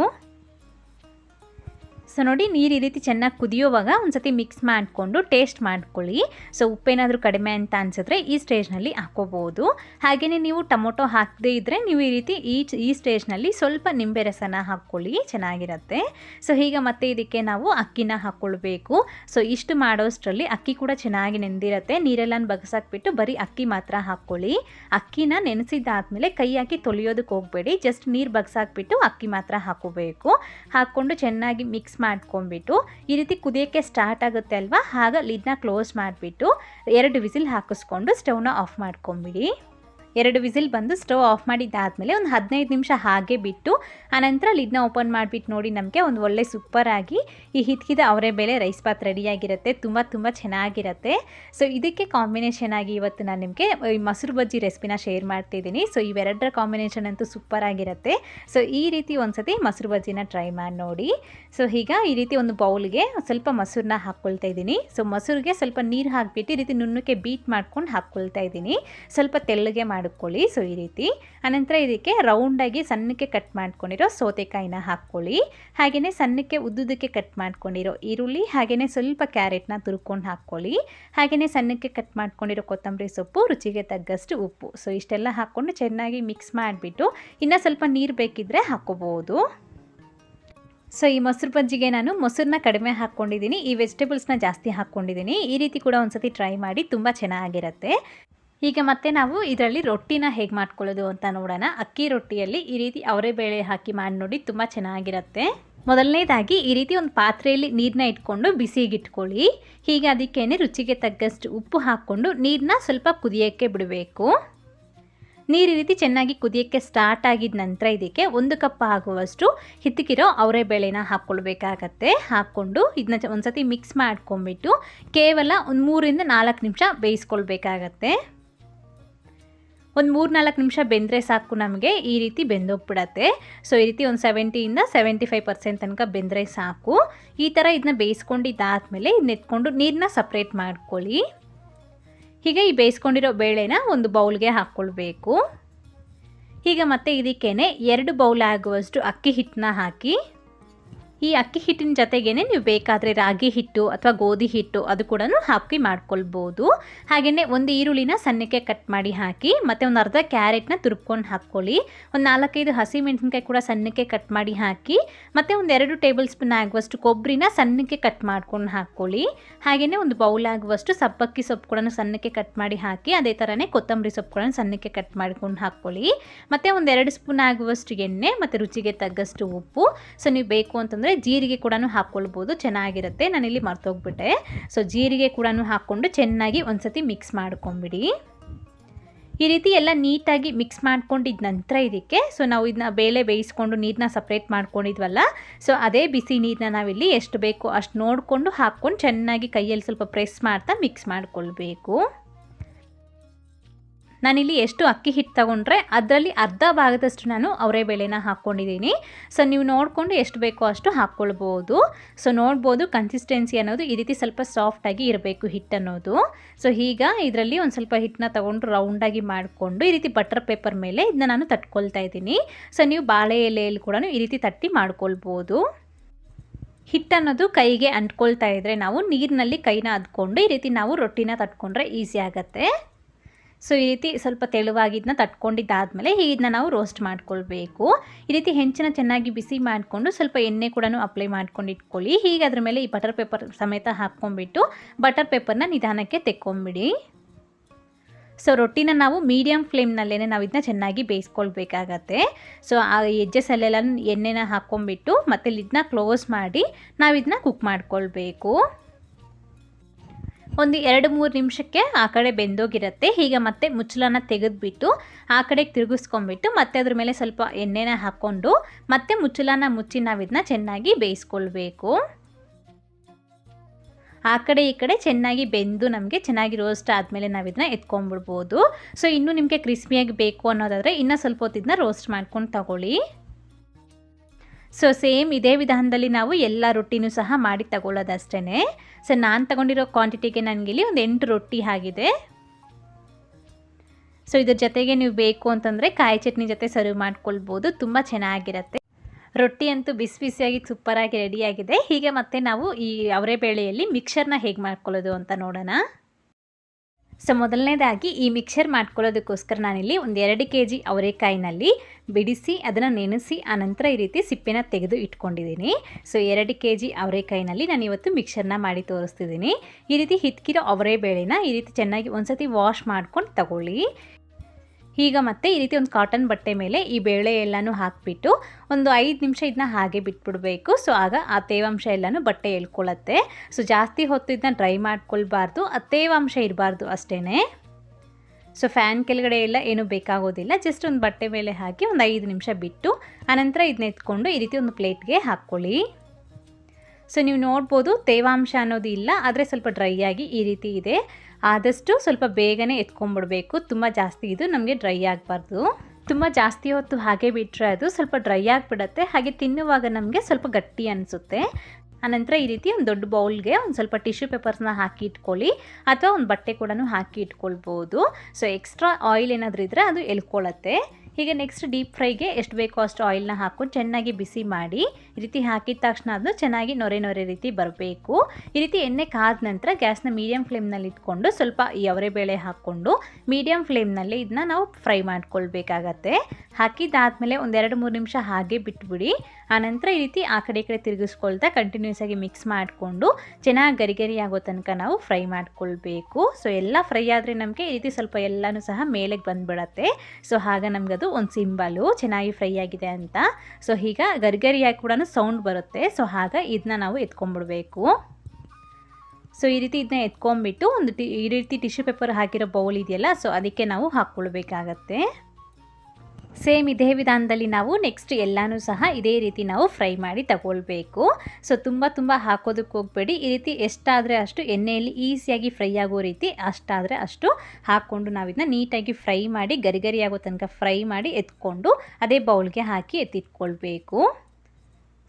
[SPEAKER 1] ಸೊ ನೋಡಿ, ನೀರು ಈ ರೀತಿ ಚೆನ್ನಾಗಿ ಕುದಿಯೋವಾಗ ಒಂದು ಸತಿ ಮಿಕ್ಸ್ ಮಾಡಿಕೊಂಡು ಟೇಸ್ಟ್ ಮಾಡ್ಕೊಳ್ಳಿ. ಸೊ ಉಪ್ಪೇನಾದರೂ ಕಡಿಮೆ ಅಂತ ಅನಿಸಿದ್ರೆ ಈ ಸ್ಟೇಜ್ನಲ್ಲಿ ಹಾಕೋಬೋದು. ಹಾಗೆಯೇ ನೀವು ಟೊಮೊಟೊ ಹಾಕದೇ ಇದ್ದರೆ ನೀವು ಈ ರೀತಿ ಈ ಈ ಸ್ಟೇಜ್ನಲ್ಲಿ ಸ್ವಲ್ಪ ನಿಂಬೆ ರಸನ ಹಾಕ್ಕೊಳ್ಳಿ, ಚೆನ್ನಾಗಿರುತ್ತೆ. ಸೊ ಈಗ ಮತ್ತೆ ಇದಕ್ಕೆ ನಾವು ಅಕ್ಕಿನ ಹಾಕ್ಕೊಳ್ಬೇಕು ಸೊ ಇಷ್ಟು ಮಾಡೋಷ್ಟರಲ್ಲಿ ಅಕ್ಕಿ ಕೂಡ ಚೆನ್ನಾಗಿ ನೆಂದಿರುತ್ತೆ. ನೀರೆಲ್ಲ ಬಗ್ಸಾಕ್ಬಿಟ್ಟು ಬರೀ ಅಕ್ಕಿ ಮಾತ್ರ ಹಾಕ್ಕೊಳ್ಳಿ. ಅಕ್ಕಿನ ನೆನೆಸಿದ್ದಾದಮೇಲೆ ಕೈ ಹಾಕಿ ತೊಳೆಯೋದಕ್ಕೆ ಹೋಗಬೇಡಿ. ಜಸ್ಟ್ ನೀರು ಬಗ್ಸಾಕ್ಬಿಟ್ಟು ಅಕ್ಕಿ ಮಾತ್ರ ಹಾಕೋಬೇಕು. ಹಾಕ್ಕೊಂಡು ಚೆನ್ನಾಗಿ ಮಿಕ್ಸ್ ಮಾಡ್ಕೊಂಡ್ಬಿಟ್ಟು ಈ ರೀತಿ ಕುದಿಯೋಕ್ಕೆ ಸ್ಟಾರ್ಟ್ ಆಗುತ್ತೆ ಅಲ್ವಾ? ಆಗ ಲಿಡ್ನ ಕ್ಲೋಸ್ ಮಾಡಿಬಿಟ್ಟು ಎರಡು ವಿಸಿಲ್ ಹಾಕಿಸ್ಕೊಂಡು ಸ್ಟವ್ನ ಆಫ್ ಮಾಡ್ಕೊಂಬಿಡಿ ಎರಡು ವಿಸಿಲ್ ಬಂದು ಸ್ಟವ್ ಆಫ್ ಮಾಡಿದ್ದಾದಮೇಲೆ ಒಂದು ಹದಿನೈದು ನಿಮಿಷ ಹಾಗೆ ಬಿಟ್ಟು, ಆನಂತರ ಲಿಡ್ನ ಓಪನ್ ಮಾಡಿಬಿಟ್ಟು ನೋಡಿ ನಮಗೆ ಒಂದು ಒಳ್ಳೆ ಸೂಪರಾಗಿ ಈ ಹಿತ್ಕಿದ ಅವರೆಬೇಳೆ ರೈಸ್ ಬಾತ್ ರೆಡಿಯಾಗಿರುತ್ತೆ ತುಂಬ ತುಂಬ ಚೆನ್ನಾಗಿರುತ್ತೆ. ಸೊ ಇದಕ್ಕೆ ಕಾಂಬಿನೇಷನ್ ಆಗಿ ಇವತ್ತು ನಾನು ನಿಮಗೆ ಈ ಮೊಸರು ಬಜ್ಜಿ ರೆಸಿಪಿನ ಶೇರ್ ಮಾಡ್ತಿದ್ದೀನಿ. ಸೊ ಇವೆರಡರ ಕಾಂಬಿನೇಷನ್ ಅಂತೂ ಸೂಪರ್ ಆಗಿರುತ್ತೆ. ಸೊ ಈ ರೀತಿ ಒಂದ್ಸತಿ ಮೊಸರು ಬಜ್ಜಿನ ಟ್ರೈ ಮಾಡಿ ನೋಡಿ. ಸೊ ಈಗ ಈ ರೀತಿ ಒಂದು ಬೌಲ್ಗೆ ಸ್ವಲ್ಪ ಮೊಸರನ್ನ ಹಾಕ್ಕೊಳ್ತಾ ಇದ್ದೀನಿ. ಸೊ ಮೊಸರಿಗೆ ಸ್ವಲ್ಪ ನೀರು ಹಾಕಿಬಿಟ್ಟು ಈ ರೀತಿ ನುಣ್ಣಕ್ಕೆ ಬೀಟ್ ಮಾಡ್ಕೊಂಡು ಹಾಕ್ಕೊಳ್ತಾ ಇದ್ದೀನಿ. ಸ್ವಲ್ಪ ತೆಳ್ಳಗೆ ಮಾಡ್ಕೊಳ್ಳಿ. ಸೊ ಈ ರೀತಿ. ಅನಂತರ ಇದಕ್ಕೆ ರೌಂಡಾಗಿ ಸಣ್ಣಕ್ಕೆ ಕಟ್ ಮಾಡ್ಕೊಂಡಿರೋ ಸೌತೆಕಾಯಿನ ಹಾಕ್ಕೊಳ್ಳಿ. ಹಾಗೆಯೇ ಸಣ್ಣಕ್ಕೆ ಉದ್ದುದಕ್ಕೆ ಕಟ್ ಮಾಡ್ಕೊಂಡಿರೋ ಈರುಳ್ಳಿ ಹಾಗೆಯೇ ಸ್ವಲ್ಪ ಕ್ಯಾರೆಟ್ನ ತುರ್ಕೊಂಡು ಹಾಕ್ಕೊಳ್ಳಿ. ಹಾಗೆಯೇ ಸಣ್ಣಕ್ಕೆ ಕಟ್ ಮಾಡ್ಕೊಂಡಿರೋ ಕೊತ್ತಂಬರಿ ಸೊಪ್ಪು, ರುಚಿಗೆ ತಗ್ಗಷ್ಟು ಉಪ್ಪು. ಸೊ ಇಷ್ಟೆಲ್ಲ ಹಾಕ್ಕೊಂಡು ಚೆನ್ನಾಗಿ ಮಿಕ್ಸ್ ಮಾಡಿಬಿಟ್ಟು ಇನ್ನು ಸ್ವಲ್ಪ ನೀರು ಬೇಕಿದ್ದರೆ ಹಾಕ್ಕೋಬೋದು. ಸೊ ಈ ಮೊಸರು ಬಜ್ಜಿಗೆ ನಾನು ಮೊಸರನ್ನ ಕಡಿಮೆ ಹಾಕ್ಕೊಂಡಿದ್ದೀನಿ. ಈ ವೆಜಿಟೇಬಲ್ಸ್ನ ಜಾಸ್ತಿ ಹಾಕ್ಕೊಂಡಿದ್ದೀನಿ. ಈ ರೀತಿ ಕೂಡ ಒಂದ್ಸತಿ ಟ್ರೈ ಮಾಡಿ ತುಂಬ ಚೆನ್ನಾಗಿರುತ್ತೆ. ಈಗ ಮತ್ತೆ ನಾವು ಇದರಲ್ಲಿ ರೊಟ್ಟಿನ ಹೇಗೆ ಮಾಡ್ಕೊಳ್ಳೋದು ಅಂತ ನೋಡೋಣ. ಅಕ್ಕಿ ರೊಟ್ಟಿಯಲ್ಲಿ ಈ ರೀತಿ ಅವರೇ ಬೇಳೆ ಹಾಕಿ ಮಾಡಿ ನೋಡಿ ತುಂಬ ಚೆನ್ನಾಗಿರುತ್ತೆ. ಮೊದಲನೇದಾಗಿ ಈ ರೀತಿ ಒಂದು ಪಾತ್ರೆಯಲ್ಲಿ ನೀರನ್ನ ಇಟ್ಕೊಂಡು ಬಿಸಿಗಿಟ್ಕೊಳ್ಳಿ ಹೀಗೆ ಅದಕ್ಕೇನೆ ರುಚಿಗೆ ತಗ್ಗಷ್ಟು ಉಪ್ಪು ಹಾಕ್ಕೊಂಡು ನೀರನ್ನ ಸ್ವಲ್ಪ ಕುದಿಯೋಕ್ಕೆ ಬಿಡಬೇಕು. ನೀರು ರೀತಿ ಚೆನ್ನಾಗಿ ಕುದಿಯೋಕ್ಕೆ ಸ್ಟಾರ್ಟ್ ಆಗಿದ ನಂತರ ಇದಕ್ಕೆ ಒಂದು ಕಪ್ ಆಗುವಷ್ಟು ಹಿತ್ತಿಕಿರೋ ಅವರೇ ಬೇಳೆನ ಹಾಕ್ಕೊಳ್ಬೇಕಾಗತ್ತೆ. ಹಾಕ್ಕೊಂಡು ಇದನ್ನ ಒಂದ್ಸತಿ ಮಿಕ್ಸ್ ಮಾಡ್ಕೊಂಬಿಟ್ಟು ಕೇವಲ ಒಂದು ಮೂರಿಂದ ನಾಲ್ಕು ನಿಮಿಷ ಬೇಯಿಸ್ಕೊಳ್ಬೇಕಾಗತ್ತೆ. ಒಂದು ಮೂರು ನಾಲ್ಕು ನಿಮಿಷ ಬೆಂದರೆ ಸಾಕು ನಮಗೆ, ಈ ರೀತಿ ಬೆಂದೋಗ್ಬಿಡತ್ತೆ. ಸೊ ಈ ರೀತಿ ಒಂದು ಸೆವೆಂಟಿಯಿಂದ ಸೆವೆಂಟಿ ಫೈವ್ ಪರ್ಸೆಂಟ್ ತನಕ ಬೆಂದರೆ ಸಾಕು. ಈ ಥರ ಇದನ್ನ ಬೇಯಿಸ್ಕೊಂಡಿದ್ದಾದಮೇಲೆ ಇದನ್ನ ಎತ್ಕೊಂಡು ನೀರನ್ನ ಸಪ್ರೇಟ್ ಮಾಡ್ಕೊಳ್ಳಿ. ಹೀಗೆ ಈ ಬೇಯಿಸ್ಕೊಂಡಿರೋ ಬೇಳೆನ ಒಂದು ಬೌಲ್ಗೆ ಹಾಕ್ಕೊಳ್ಬೇಕು. ಈಗ ಮತ್ತೆ ಇದಕ್ಕೇನೆ ಎರಡು ಬೌಲ್ ಆಗುವಷ್ಟು ಅಕ್ಕಿ ಹಿಟ್ಟನ್ನ ಹಾಕಿ. ಈ ಅಕ್ಕಿ ಹಿಟ್ಟಿನ ಜೊತೆಗೇನೆ ನೀವು ಬೇಕಾದರೆ ರಾಗಿ ಹಿಟ್ಟು ಅಥವಾ ಗೋಧಿ ಹಿಟ್ಟು ಅದು ಕೂಡ ಹಾಕಿ ಮಾಡ್ಕೊಳ್ಬೋದು. ಹಾಗೆಯೇ ಒಂದು ಈರುಳ್ಳಿನ ಸಣ್ಣಕ್ಕೆ ಕಟ್ ಮಾಡಿ ಹಾಕಿ, ಮತ್ತು ಒಂದು ಅರ್ಧ ಕ್ಯಾರೆಟ್ನ ತುರ್ಕೊಂಡು ಹಾಕ್ಕೊಳ್ಳಿ. ಒಂದು ನಾಲ್ಕೈದು ಹಸಿ ಮೆಣಸಿನ್ಕಾಯಿ ಕೂಡ ಸಣ್ಣಕ್ಕೆ ಕಟ್ ಮಾಡಿ ಹಾಕಿ, ಮತ್ತು ಒಂದು ಎರಡು ಟೇಬಲ್ ಸ್ಪೂನ್ ಆಗುವಷ್ಟು ಕೊಬ್ಬರಿನ ಸಣ್ಣಕ್ಕೆ ಕಟ್ ಮಾಡ್ಕೊಂಡು ಹಾಕ್ಕೊಳ್ಳಿ. ಹಾಗೆಯೇ ಒಂದು ಬೌಲ್ ಆಗುವಷ್ಟು ಸಬ್ಬಕ್ಕಿ ಸೊಪ್ಪು ಕೂಡ ಸಣ್ಣಕ್ಕೆ ಕಟ್ ಮಾಡಿ ಹಾಕಿ, ಅದೇ ಥರನೇ ಕೊತ್ತಂಬರಿ ಸೊಪ್ಪು ಕೂಡ ಸಣ್ಣಕ್ಕೆ ಕಟ್ ಮಾಡ್ಕೊಂಡು ಹಾಕ್ಕೊಳ್ಳಿ. ಮತ್ತು ಒಂದು ಎರಡು ಸ್ಪೂನ್ ಆಗುವಷ್ಟು ಎಣ್ಣೆ, ಮತ್ತು ರುಚಿಗೆ ತಗ್ಗಷ್ಟು ಉಪ್ಪು. ಸೊ, ನೀವು ಬೇಕು ಅಂತಂದರೆ ಜೀರಿಗೆ ಕೂಡ ಹಾಕ್ಕೊಳ್ಬೋದು, ಚೆನ್ನಾಗಿರುತ್ತೆ. ನಾನಿಲ್ಲಿ ಮರ್ತೋಗ್ಬಿಟ್ಟೆ. ಸೊ ಜೀರಿಗೆ ಕೂಡ ಹಾಕ್ಕೊಂಡು ಚೆನ್ನಾಗಿ ಒಂದ್ಸತಿ ಮಿಕ್ಸ್ ಮಾಡ್ಕೊಂಬಿಡಿ. ಈ ರೀತಿ ಎಲ್ಲ ನೀಟಾಗಿ ಮಿಕ್ಸ್ ಮಾಡ್ಕೊಂಡಿದ್ದ ನಂತರ ಇದಕ್ಕೆ ಸೊ ನಾವು ಇದನ್ನ ಬೇಳೆ ಬೇಯಿಸ್ಕೊಂಡು ನೀರನ್ನ ಸಪ್ರೇಟ್ ಮಾಡ್ಕೊಂಡಿದ್ವಲ್ಲ ಸೊ ಅದೇ ಬಿಸಿ ನೀರನ್ನ ನಾವಿಲ್ಲಿ ಎಷ್ಟು ಬೇಕೋ ಅಷ್ಟು ನೋಡಿಕೊಂಡು ಹಾಕ್ಕೊಂಡು ಚೆನ್ನಾಗಿ ಕೈಯಲ್ಲಿ ಸ್ವಲ್ಪ ಪ್ರೆಸ್ ಮಾಡ್ತಾ ಮಿಕ್ಸ್ ಮಾಡ್ಕೊಳ್ಬೇಕು. ನಾನಿಲ್ಲಿ ಎಷ್ಟು ಅಕ್ಕಿ ಹಿಟ್ಟು ತಗೊಂಡ್ರೆ ಅದರಲ್ಲಿ ಅರ್ಧ ಭಾಗದಷ್ಟು ನಾನು ಅವರೇ ಬೇಳೆನ ಹಾಕ್ಕೊಂಡಿದ್ದೀನಿ. ಸೊ ನೀವು ನೋಡಿಕೊಂಡು ಎಷ್ಟು ಬೇಕೋ ಅಷ್ಟು ಹಾಕ್ಕೊಳ್ಬೋದು. ಸೊ ನೋಡ್ಬೋದು ಕನ್ಸಿಸ್ಟೆನ್ಸಿ ಅನ್ನೋದು ಈ ರೀತಿ ಸ್ವಲ್ಪ ಸಾಫ್ಟಾಗಿ ಇರಬೇಕು ಹಿಟ್ಟು ಅನ್ನೋದು. ಸೊ ಈಗ ಇದರಲ್ಲಿ ಒಂದು ಸ್ವಲ್ಪ ಹಿಟ್ಟನ್ನ ತೊಗೊಂಡು ರೌಂಡಾಗಿ ಮಾಡಿಕೊಂಡು ಈ ರೀತಿ ಬಟರ್ ಪೇಪರ್ ಮೇಲೆ ಇದನ್ನ ನಾನು ತಟ್ಕೊಳ್ತಾ ಇದ್ದೀನಿ. ಸೊ ನೀವು ಬಾಳೆ ಎಲೆಯಲ್ಲಿ ಕೂಡ ಈ ರೀತಿ ತಟ್ಟಿ ಮಾಡ್ಕೊಳ್ಬೋದು. ಹಿಟ್ಟನ್ನೋದು ಕೈಗೆ ಅಂಟ್ಕೊಳ್ತಾ ಇದ್ದರೆ ನಾವು ನೀರಿನಲ್ಲಿ ಕೈನ ಅದ್ಕೊಂಡು ಈ ರೀತಿ ನಾವು ರೊಟ್ಟಿನ ತಟ್ಕೊಂಡ್ರೆ ಈಸಿ ಆಗುತ್ತೆ. ಸೊ ಈ ರೀತಿ ಸ್ವಲ್ಪ ತೆಳುವಾಗಿ ತೆಳುವಾಗಿದ್ದನ್ನ ತಟ್ಕೊಂಡಿದ್ದಾದಮೇಲೆ ಇದನ್ನ ನಾವು ರೋಸ್ಟ್ ಮಾಡ್ಕೊಳ್ಬೇಕು. ಈ ರೀತಿ ಹೆಂಚಿನ ಚೆನ್ನಾಗಿ ಬಿಸಿ ಮಾಡಿಕೊಂಡು ಸ್ವಲ್ಪ ಎಣ್ಣೆ ಕೂಡ ಅಪ್ಲೈ ಮಾಡ್ಕೊಂಡು ಇಟ್ಕೊಳ್ಳಿ. ಹೀಗೆ ಅದ್ರ ಮೇಲೆ ಈ ಬಟರ್ ಪೇಪರ್ ಸಮೇತ ಹಾಕ್ಕೊಂಡ್ಬಿಟ್ಟು ಬಟರ್ ಪೇಪರ್ನ ನಿಧಾನಕ್ಕೆ ತೆಕ್ಕೊಂಬಿಡಿ. ಸೊ ರೊಟ್ಟಿನ ನಾವು ಮೀಡಿಯಮ್ ಫ್ಲೇಮ್ನಲ್ಲೇ ನಾವು ಇದನ್ನ ಚೆನ್ನಾಗಿ ಬೇಯಿಸ್ಕೊಳ್ಬೇಕಾಗತ್ತೆ. ಸೊ ಆ ಎಜ್ಜಸಲ್ಲೆಲ್ಲ ಎಣ್ಣೆನ ಹಾಕ್ಕೊಂಬಿಟ್ಟು ಮತ್ತು ಲಿಡ್ನ ಕ್ಲೋಸ್ ಮಾಡಿ ನಾವು ಇದನ್ನ ಕುಕ್ ಮಾಡ್ಕೊಳ್ಬೇಕು. ಒಂದು ಎರಡು ಮೂರು ನಿಮಿಷಕ್ಕೆ ಆ ಕಡೆ ಬೆಂದೋಗಿರುತ್ತೆ. ಹೀಗೆ ಮತ್ತೆ ಮುಚ್ಚಲನ್ನ ತೆಗೆದುಬಿಟ್ಟು ಆ ಕಡೆಗೆ ತಿರುಗಿಸ್ಕೊಂಡ್ಬಿಟ್ಟು ಮತ್ತೆ ಅದ್ರ ಮೇಲೆ ಸ್ವಲ್ಪ ಎಣ್ಣೆನ ಹಾಕ್ಕೊಂಡು ಮತ್ತೆ ಮುಚ್ಚಲನ್ನ ಮುಚ್ಚಿ ನಾವು ಇದನ್ನ ಚೆನ್ನಾಗಿ ಬೇಯಿಸ್ಕೊಳ್ಬೇಕು. ಆ ಕಡೆ ಈ ಕಡೆ ಚೆನ್ನಾಗಿ ಬೆಂದು ನಮಗೆ ಚೆನ್ನಾಗಿ ರೋಸ್ಟ್ ಆದಮೇಲೆ ನಾವು ಇದನ್ನ ಎತ್ಕೊಂಡ್ಬಿಡ್ಬೋದು. ಸೊ ಇನ್ನೂ ನಿಮಗೆ ಕ್ರಿಸ್ಪಿಯಾಗಿ ಬೇಕು ಅನ್ನೋದಾದರೆ ಇನ್ನೂ ಸ್ವಲ್ಪ ಹೊತ್ತಿದ್ದನ್ನ ರೋಸ್ಟ್ ಮಾಡ್ಕೊಂಡು ತಗೊಳ್ಳಿ. ಸೊ ಸೇಮ್ ಇದೇ ವಿಧಾನದಲ್ಲಿ ನಾವು ಎಲ್ಲ ರೊಟ್ಟಿನೂ ಸಹ ಮಾಡಿ ತಗೊಳ್ಳೋದಷ್ಟೇ ಸೊ ನಾನು ತಗೊಂಡಿರೋ ಕ್ವಾಂಟಿಟಿಗೆ ನನಗಿಲ್ಲಿ ಒಂದು ಎಂಟು ರೊಟ್ಟಿ ಆಗಿದೆ. ಸೊ ಇದ್ರ ಜೊತೆಗೆ ನೀವು ಬೇಕು ಅಂತಂದರೆ ಕಾಯಿ ಚಟ್ನಿ ಜೊತೆ ಸರ್ವ್ ಮಾಡ್ಕೊಳ್ಬೋದು. ತುಂಬ ಚೆನ್ನಾಗಿರುತ್ತೆ. ರೊಟ್ಟಿ ಅಂತೂ ಬಿಸಿ ಬಿಸಿಯಾಗಿ ಸೂಪರಾಗಿ ರೆಡಿಯಾಗಿದೆ ಹೀಗೆ ಮತ್ತೆ ನಾವು ಈ ಅವರೇ ಬೇಳೆಯಲ್ಲಿ ಮಿಕ್ಸರ್ನ ಹೇಗೆ ಮಾಡ್ಕೊಳ್ಳೋದು ಅಂತ ನೋಡೋಣ. ಸೊ ಮೊದಲನೇದಾಗಿ ಈ ಮಿಕ್ಸರ್ ಮಾಡ್ಕೊಳ್ಳೋದಕ್ಕೋಸ್ಕರ ನಾನಿಲ್ಲಿ ಒಂದು ಎರಡು ಕೆ ಜಿ ಅವರೆಕಾಯಿನಲ್ಲಿ ಬಿಡಿಸಿ, ಅದನ್ನು ನೆನೆಸಿ ಆನಂತರ ಈ ರೀತಿ ಸಿಪ್ಪೆನ ತೆಗೆದು ಇಟ್ಕೊಂಡಿದ್ದೀನಿ. ಸೊ ಎರಡು ಕೆ ಜಿ ಅವರೆಕಾಯಿನಲ್ಲಿ ನಾನು ಇವತ್ತು ಮಿಕ್ಸರ್ನ ಮಾಡಿ ತೋರಿಸ್ತಿದ್ದೀನಿ. ಈ ರೀತಿ ಹಿತ್ಕಿರೋ ಅವರೆಬೇಳೆನ ಈ ರೀತಿ ಚೆನ್ನಾಗಿ ಒಂದ್ಸತಿ ವಾಶ್ ಮಾಡ್ಕೊಂಡು ತಗೊಳ್ಳಿ. ಈಗ ಮತ್ತೆ ಈ ರೀತಿ ಒಂದು ಕಾಟನ್ ಬಟ್ಟೆ ಮೇಲೆ ಈ ಬೇಳೆ ಎಲ್ಲನೂ ಹಾಕಿಬಿಟ್ಟು ಒಂದು ಐದು ನಿಮಿಷ ಇದನ್ನ ಹಾಗೆ ಬಿಟ್ಬಿಡಬೇಕು. ಸೊ ಆಗ ಆ ತೇವಾಂಶ ಎಲ್ಲನೂ ಬಟ್ಟೆ ಎಳ್ಕೊಳ್ಳುತ್ತೆ. ಸೊ ಜಾಸ್ತಿ ಹೊತ್ತು ಇದನ್ನ ಡ್ರೈ ಮಾಡ್ಕೊಳ್ಬಾರ್ದು. ಆ ತೇವಾಂಶ ಇರಬಾರ್ದು ಅಷ್ಟೇ ಸೊ ಫ್ಯಾನ್ ಕೆಳಗಡೆ ಎಲ್ಲ ಏನೂ ಬೇಕಾಗೋದಿಲ್ಲ. ಜಸ್ಟ್ ಒಂದು ಬಟ್ಟೆ ಮೇಲೆ ಹಾಕಿ ಒಂದು ಐದು ನಿಮಿಷ ಬಿಟ್ಟು, ಆನಂತರ ಇದನ್ನ ಎತ್ಕೊಂಡು ಈ ರೀತಿ ಒಂದು ಪ್ಲೇಟ್ಗೆ ಹಾಕ್ಕೊಳ್ಳಿ. ಸೊ ನೀವು ನೋಡ್ಬೋದು ತೇವಾಂಶ ಅನ್ನೋದು ಇಲ್ಲ, ಆದರೆ ಸ್ವಲ್ಪ ಡ್ರೈ ಆಗಿ ಈ ರೀತಿ ಇದೆ. ಆದಷ್ಟು ಸ್ವಲ್ಪ ಬೇಗನೆ ಎತ್ಕೊಂಡ್ಬಿಡ್ಬೇಕು. ತುಂಬ ಜಾಸ್ತಿ ಇದು ನಮಗೆ ಡ್ರೈ ಆಗಬಾರ್ದು. ತುಂಬ ಜಾಸ್ತಿ ಹೊತ್ತು ಹಾಗೆ ಬಿಟ್ಟರೆ ಅದು ಸ್ವಲ್ಪ ಡ್ರೈ ಆಗಿಬಿಡತ್ತೆ. ಹಾಗೆ ತಿನ್ನುವಾಗ ನಮಗೆ ಸ್ವಲ್ಪ ಗಟ್ಟಿ ಅನಿಸುತ್ತೆ. ಆನಂತರ ಈ ರೀತಿ ಒಂದು ದೊಡ್ಡ ಬೌಲ್ಗೆ ಒಂದು ಸ್ವಲ್ಪ ಟಿಶ್ಯೂ ಪೇಪರ್ಸ್ನ ಹಾಕಿ ಇಟ್ಕೊಳ್ಳಿ, ಅಥವಾ ಒಂದು ಬಟ್ಟೆ ಕೂಡ ಹಾಕಿ ಇಟ್ಕೊಳ್ಬೋದು. ಸೊ ಎಕ್ಸ್ಟ್ರಾ ಆಯಿಲ್ ಏನಾದರೂ ಇದ್ದರೆ ಅದು ಎಳ್ಕೊಳ್ಳುತ್ತೆ ಹೀಗೆ ನೆಕ್ಸ್ಟ್ ಡೀಪ್ ಫ್ರೈಗೆ ಎಷ್ಟು ಬೇಕೋ ಅಷ್ಟು ಆಯಿಲ್ನ ಹಾಕು. ಚೆನ್ನಾಗಿ ಬಿಸಿ ಮಾಡಿ ಈ ರೀತಿ ಹಾಕಿದ ತಕ್ಷಣ ಅದು ಚೆನ್ನಾಗಿ ನೊರೆ ನೊರೆ ರೀತಿ ಬರಬೇಕು. ಈ ರೀತಿ ಎಣ್ಣೆ ಕಾದ ನಂತರ ಗ್ಯಾಸ್ನ ಮೀಡಿಯಂ ಫ್ಲೇಮ್ನಲ್ಲಿ ಇಟ್ಕೊಂಡು ಸ್ವಲ್ಪ ಈ ಅವರೆಬೇಳೆ ಹಾಕ್ಕೊಂಡು ಮೀಡಿಯಮ್ ಫ್ಲೇಮ್ನಲ್ಲಿ ಇದನ್ನ ನಾವು ಫ್ರೈ ಮಾಡ್ಕೊಳ್ಬೇಕಾಗತ್ತೆ. ಹಾಕಿದ್ದಾದಮೇಲೆ ಒಂದೆರಡು ಮೂರು ನಿಮಿಷ ಹಾಗೆ ಬಿಟ್ಬಿಡಿ. ಆನಂತರ ಈ ರೀತಿ ಆ ಕಡೆ ಕಡೆ ತಿರುಗಿಸ್ಕೊಳ್ತಾ ಕಂಟಿನ್ಯೂಸ್ ಆಗಿ ಮಿಕ್ಸ್ ಮಾಡಿಕೊಂಡು ಚೆನ್ನಾಗಿ ಗರಿ ಆಗೋ ತನಕ ನಾವು ಫ್ರೈ ಮಾಡ್ಕೊಳ್ಬೇಕು. ಸೊ ಎಲ್ಲ ಫ್ರೈ ಆದರೆ ನಮಗೆ ಈ ರೀತಿ ಸ್ವಲ್ಪ ಎಲ್ಲನೂ ಸಹ ಮೇಲೆಗೆ ಬಂದುಬಿಡತ್ತೆ. ಸೊ ಆಗ ನಮಗದು ಒಂದು ಸಿಂಬಲು ಚೆನ್ನಾಗಿ ಫ್ರೈ ಆಗಿದೆ ಅಂತ. ಸೊ ಈಗ ಗರಿಗರಿಯಾಗಿ ಕೂಡ ಸೌಂಡ್ ಬರುತ್ತೆ. ಸೊ ಆಗ ಇದನ್ನ ನಾವು ಎತ್ಕೊಂಡ್ಬಿಡಬೇಕು. ಸೊ ಈ ರೀತಿ ಇದನ್ನ ಎತ್ಕೊಂಡ್ಬಿಟ್ಟು ಒಂದು ಟಿ, ಈ ರೀತಿ ಟಿಶ್ಯೂ ಪೇಪರ್ ಹಾಕಿರೋ ಬೌಲ್ ಇದೆಯಲ್ಲ ಸೊ ಅದಕ್ಕೆ ನಾವು ಹಾಕ್ಕೊಳ್ಬೇಕಾಗತ್ತೆ. ಸೇಮ್ ಇದೇ ವಿಧಾನದಲ್ಲಿ ನಾವು ನೆಕ್ಸ್ಟ್ ಎಲ್ಲನೂ ಸಹ ಇದೇ ರೀತಿ ನಾವು ಫ್ರೈ ಮಾಡಿ ತಗೊಳ್ಬೇಕು. ಸೊ ತುಂಬ ತುಂಬ ಹಾಕೋದಕ್ಕೆ ಹೋಗಬೇಡಿ. ಈ ರೀತಿ ಎಷ್ಟಾದರೆ ಅಷ್ಟು ಎಣ್ಣೆಯಲ್ಲಿ ಈಸಿಯಾಗಿ ಫ್ರೈ ಆಗೋ ರೀತಿ ಅಷ್ಟಾದರೆ ಅಷ್ಟು ಹಾಕ್ಕೊಂಡು ನಾವು ಇದನ್ನ ನೀಟಾಗಿ ಫ್ರೈ ಮಾಡಿ ಗರಿ ಗರಿ ಆಗೋ ತನಕ ಫ್ರೈ ಮಾಡಿ ಎತ್ಕೊಂಡು ಅದೇ ಬೌಲ್ಗೆ ಹಾಕಿ ಎತ್ತಿಟ್ಕೊಳ್ಬೇಕು.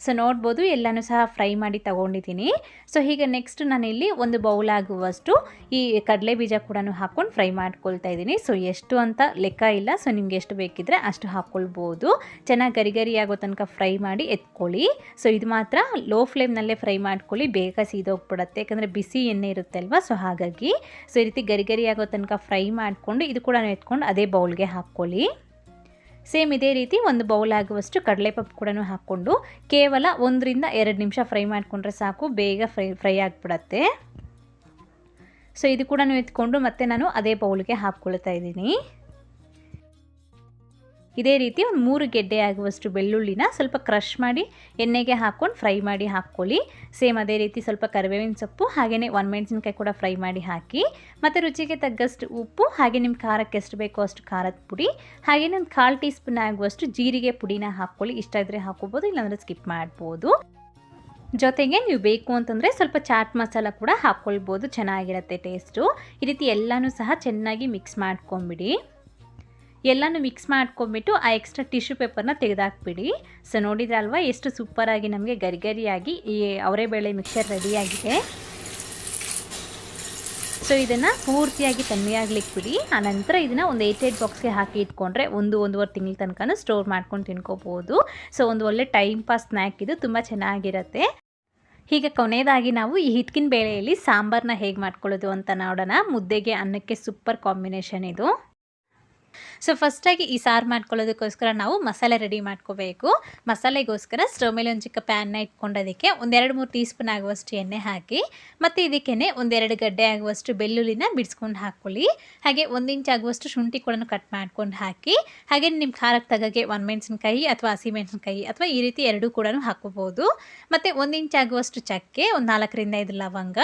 [SPEAKER 1] ಸೊ ನೋಡ್ಬೋದು, ಎಲ್ಲನೂ ಸಹ ಫ್ರೈ ಮಾಡಿ ತಗೊಂಡಿದ್ದೀನಿ. ಸೊ ಹೀಗೆ ನೆಕ್ಸ್ಟ್ ನಾನಿಲ್ಲಿ ಒಂದು ಬೌಲ್ ಆಗುವಷ್ಟು ಈ ಕಡಲೆ ಬೀಜ ಕೂಡ ಹಾಕ್ಕೊಂಡು ಫ್ರೈ ಮಾಡ್ಕೊಳ್ತಾ ಇದ್ದೀನಿ. ಸೊ ಎಷ್ಟು ಅಂತ ಲೆಕ್ಕ ಇಲ್ಲ, ಸೊ ನಿಮ್ಗೆ ಎಷ್ಟು ಬೇಕಿದ್ರೆ ಅಷ್ಟು ಹಾಕ್ಕೊಳ್ಬೋದು. ಚೆನ್ನಾಗಿ ಗರಿ ಗರಿ ಆಗೋ ತನಕ ಫ್ರೈ ಮಾಡಿ ಎತ್ಕೊಳ್ಳಿ. ಸೊ ಇದು ಮಾತ್ರ ಲೋ ಫ್ಲೇಮ್ನಲ್ಲೇ ಫ್ರೈ ಮಾಡ್ಕೊಳ್ಳಿ, ಬೇಗ ಸೀದೋಗ್ಬಿಡುತ್ತೆ. ಯಾಕಂದರೆ ಬಿಸಿ ಎಣ್ಣೆ ಇರುತ್ತೆ ಅಲ್ವಾ, ಸೊ ಹಾಗಾಗಿ. ಸೊ ಈ ರೀತಿ ಗರಿ ಗರಿ ಆಗೋ ತನಕ ಫ್ರೈ ಮಾಡಿಕೊಂಡು ಇದು ಕೂಡ ಎತ್ಕೊಂಡು ಅದೇ ಬೌಲ್ಗೆ ಹಾಕ್ಕೊಳ್ಳಿ. ಸೇಮ್ ಇದೇ ರೀತಿ ಒಂದು ಬೌಲ್ ಆಗುವಷ್ಟು ಕಡಲೆಪಪ್ಪು ಕೂಡ ಹಾಕ್ಕೊಂಡು ಕೇವಲ ಒಂದರಿಂದ ಎರಡು ನಿಮಿಷ ಫ್ರೈ ಮಾಡಿಕೊಂಡ್ರೆ ಸಾಕು, ಬೇಗ ಫ್ರೈ ಫ್ರೈ ಆಗಿಬಿಡತ್ತೆ. ಸೊ ಇದು ಕೂಡ ಎತ್ಕೊಂಡು ಮತ್ತೆ ನಾನು ಅದೇ ಬೌಲ್ಗೆ ಹಾಕ್ಕೊಳ್ತಾ ಇದ್ದೀನಿ. ಇದೇ ರೀತಿ ಒಂದು ಮೂರು ಗೆಡ್ಡೆ ಆಗುವಷ್ಟು ಬೆಳ್ಳುಳ್ಳಿನ ಸ್ವಲ್ಪ ಕ್ರಷ್ ಮಾಡಿ, ಎಣ್ಣೆಗೆ ಹಾಕ್ಕೊಂಡು ಫ್ರೈ ಮಾಡಿ ಹಾಕ್ಕೊಳ್ಳಿ. ಸೇಮ್ ಅದೇ ರೀತಿ ಸ್ವಲ್ಪ ಕರಿಬೇವಿನ ಸೊಪ್ಪು ಹಾಗೆಯೇ ಮೆಣಸಿನ್ಕಾಯಿ ಕೂಡ ಫ್ರೈ ಮಾಡಿ ಹಾಕಿ, ಮತ್ತು ರುಚಿಗೆ ತಗ್ಗಷ್ಟು ಉಪ್ಪು, ಹಾಗೆ ನಿಮ್ಮ ಖಾರಕ್ಕೆ ಎಷ್ಟು ಬೇಕೋ ಅಷ್ಟು ಖಾರದ ಪುಡಿ ಹಾಗೆಯೇ ಒಂದು ಕಾಲು ಟೀ ಸ್ಪೂನ್ ಆಗುವಷ್ಟು ಜೀರಿಗೆ ಪುಡಿನ ಹಾಕ್ಕೊಳ್ಳಿ. ಇಷ್ಟ ಇದ್ದರೆ ಹಾಕೋಬೋದು ಇಲ್ಲಾಂದರೆ ಸ್ಕಿಪ್ ಮಾಡ್ಬೋದು. ಜೊತೆಗೆ ನೀವು ಬೇಕು ಅಂತಂದರೆ ಸ್ವಲ್ಪ ಚಾಟ್ ಮಸಾಲ ಕೂಡ ಹಾಕ್ಕೊಳ್ಬೋದು, ಚೆನ್ನಾಗಿರುತ್ತೆ ಟೇಸ್ಟು ಈ ರೀತಿ ಎಲ್ಲನೂ ಸಹ ಚೆನ್ನಾಗಿ ಮಿಕ್ಸ್ ಮಾಡ್ಕೊಂಬಿಡಿ. ಎಲ್ಲನೂ ಮಿಕ್ಸ್ ಮಾಡ್ಕೊಂಬಿಟ್ಟು ಆ ಎಕ್ಸ್ಟ್ರಾ ಟಿಶ್ಯೂ ಪೇಪರ್ನ ತೆಗೆದಾಕ್ಬಿಡಿ. ಸೊ ನೋಡಿದ್ರಲ್ವಾ ಎಷ್ಟು ಸೂಪರಾಗಿ ನಮಗೆ ಗರಿಗರಿಯಾಗಿ ಈ ಅವರೆಬೇಳೆ ಮಿಕ್ಸರ್ ರೆಡಿಯಾಗಿದೆ ಸೊ ಇದನ್ನು ಪೂರ್ತಿಯಾಗಿ ತಣ್ಣಗಾಗ್ಲಿಕ್ಕೆ ಬಿಡಿ ಆನಂತರ ಇದನ್ನು ಒಂದು ಏಟ್ ಏಟ್ ಬಾಕ್ಸ್ಗೆ ಹಾಕಿ ಇಟ್ಕೊಂಡ್ರೆ ಒಂದು ಒಂದೂವರೆ ತಿಂಗಳ ತನಕ ಸ್ಟೋರ್ ಮಾಡ್ಕೊಂಡು ತಿನ್ಕೋಬೋದು. ಸೊ ಒಂದು ಒಳ್ಳೆ ಟೈಮ್ ಪಾಸ್ ಸ್ನ್ಯಾಕ್ ಇದು. ತುಂಬ ಚೆನ್ನಾಗಿರುತ್ತೆ. ಹೀಗೆ ಕೊನೆಯದಾಗಿ ನಾವು ಈ ಹಿತ್ಕಿನ ಬೇಳೆಯಲ್ಲಿ ಸಾಂಬಾರನ್ನ ಹೇಗೆ ಮಾಡ್ಕೊಳ್ಳೋದು ಅಂತ ನೋಡೋಣ. ಮುದ್ದೆಗೆ ಅನ್ನಕ್ಕೆ ಸೂಪರ್ ಕಾಂಬಿನೇಷನ್ ಇದು. ಸೊ ಫಸ್ಟಾಗಿ ಈ ಸಾರು ಮಾಡ್ಕೊಳ್ಳೋದಕ್ಕೋಸ್ಕರ ನಾವು ಮಸಾಲೆ ರೆಡಿ ಮಾಡ್ಕೋಬೇಕು. ಮಸಾಲೆಗೋಸ್ಕರ ಸ್ಟವ್ ಮೇಲೆ ಒಂದು ಚಿಕ್ಕ ಪ್ಯಾನ್ನ ಇಟ್ಕೊಂಡೋದಕ್ಕೆ ಒಂದೆರಡು ಮೂರು ಟೀ ಸ್ಪೂನ್ ಆಗುವಷ್ಟು ಎಣ್ಣೆ ಹಾಕಿ, ಮತ್ತು ಇದಕ್ಕೇ ಒಂದೆರಡು ಗಡ್ಡೆ ಆಗುವಷ್ಟು ಬೆಳ್ಳುಳ್ಳಿನ ಬಿಡಿಸ್ಕೊಂಡು ಹಾಕ್ಕೊಳ್ಳಿ ಹಾಗೆ ಒಂದು ಇಂಚ್ ಆಗುವಷ್ಟು ಶುಂಠಿ ಕೂಡ ಕಟ್ ಮಾಡ್ಕೊಂಡು ಹಾಕಿ, ಹಾಗೆ ನಿಮ್ಮ ಖಾರಕ್ಕೆ ತಗಗೆ ಮೆಣಸಿನಕಾಯಿ ಅಥವಾ ಹಸಿಮೆಣಸಿನ್ಕಾಯಿ ಅಥವಾ ಈ ರೀತಿ ಎರಡೂ ಕೂಡ ಹಾಕ್ಕೋಬೋದು. ಮತ್ತು ಒಂದು ಇಂಚ್ ಆಗುವಷ್ಟು ಚಕ್ಕೆ, ಒಂದು ನಾಲ್ಕರಿಂದ ಐದು ಲವಂಗ